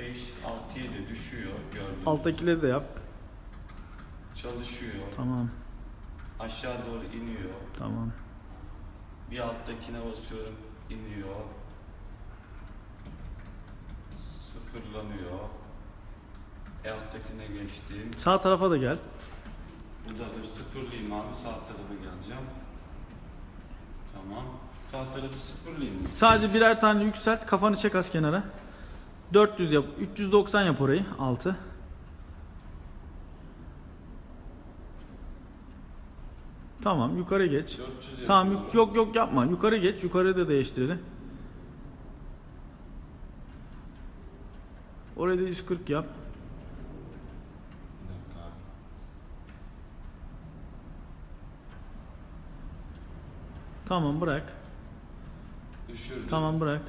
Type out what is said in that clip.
5, 6, 7 düşüyor gördüğünüz. Alttakileri de yap. Çalışıyor. Tamam. Aşağı doğru iniyor. Tamam. Bir alttakine basıyorum. iniyor. Sıfırlanıyor. E alttakine geçtim. Sağ tarafa da gel. Burada da sıfırlayayım abi. Sağ tarafa geleceğim. Tamam. Sağ tarafı sıfırlayayım? Sadece birer tane yükselt. Kafanı çek az kenara. 400 yap. 390 yap orayı. 6. Tamam yukarı geç. 400 Tamam yuk- yok yok yapma. Yukarı geç. Yukarı da değiştirelim. Orayı da 140 yap. Tamam bırak. Düşürdüm. Tamam bırak.